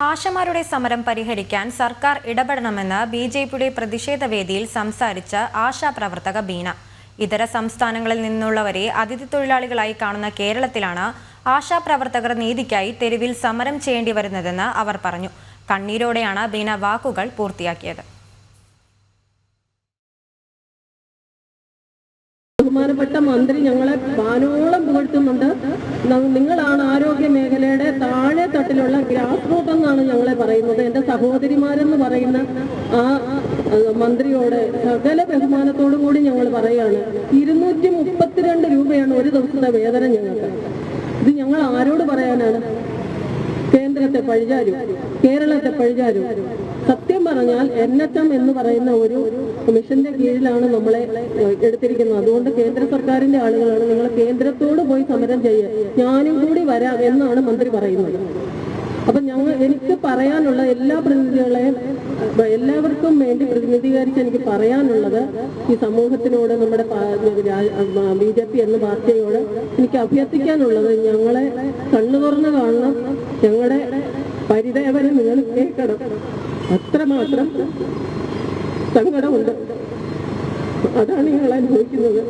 ആശമാരുടെ സമരം പരിഹരിക്കാൻ സർക്കാർ ഇടപെടണമെന്ന് ബി ജെ പിയുടെ പ്രതിഷേധ വേദിയിൽ സംസാരിച്ച ആശാപ്രവർത്തക ബീന. ഇതര സംസ്ഥാനങ്ങളിൽ നിന്നുള്ളവരെ അതിഥി തൊഴിലാളികളായി കാണുന്ന കേരളത്തിലാണ് ആശാപ്രവർത്തകർ നീതിക്കായി തെരുവിൽ സമരം ചെയ്യേണ്ടി വരുന്നതെന്ന് അവർ പറഞ്ഞു. കണ്ണീരോടെയാണ് ബീന വാക്കുകൾ പൂർത്തിയാക്കിയത്. ബഹുമാനപ്പെട്ട മന്ത്രി ഞങ്ങളെ വാനോളം പുകഴ്ത്തുന്നുണ്ട്. നിങ്ങളാണ് ആരോഗ്യ താഴെ ഗ്രാസ് റൂട്ട് എന്നാണ് ഞങ്ങളെ പറയുന്നത്. എന്റെ സഹോദരിമാരെന്ന് പറയുന്ന ആ മന്ത്രിയോട് സകല ബഹുമാനത്തോടും കൂടി ഞങ്ങൾ പറയുകയാണ്. ഇരുന്നൂറ്റി മുപ്പത്തിരണ്ട് രൂപയാണ് ഒരു ദിവസത്തെ വേതനം ഞങ്ങൾക്ക്. ഇത് ഞങ്ങൾ ആരോട് പറയാനാണ്? കേന്ദ്രത്തെ പഴിചാരും കേരളത്തെ പഴിചാരും. സത്യം പറഞ്ഞാൽ എൻ എച്ച് എം എന്ന് പറയുന്ന ഒരു മിഷന്റെ കീഴിലാണ് നമ്മളെ എടുത്തിരിക്കുന്നത്. അതുകൊണ്ട് കേന്ദ്ര സർക്കാരിന്റെ ആളുകളാണ്. നിങ്ങൾ കേന്ദ്രത്തോട് പോയി സമരം ചെയ്യുക ഞാനും കൂടി വരാം എന്നാണ് മന്ത്രി പറയുന്നത്. അപ്പൊ ഞങ്ങൾ എനിക്ക് പറയാനുള്ള എല്ലാ പ്രതിനിധികളെയും എല്ലാവർക്കും വേണ്ടി പ്രതിനിധീകരിച്ച് എനിക്ക് പറയാനുള്ളത് ഈ സമൂഹത്തിനോട് നമ്മുടെ ബി ജെ പി എന്ന പാർട്ടിയോട് എനിക്ക് അഭ്യർത്ഥിക്കാനുള്ളത് ഞങ്ങളെ കണ്ണു തുറന്ന് കാണണം. ഞങ്ങളുടെ പരിദേവനം നിങ്ങൾ കേൾക്കണം. അത്രമാത്രം സങ്കടമുണ്ട്. അതാണ് ഞങ്ങൾ അനുഭവിക്കുന്നത്.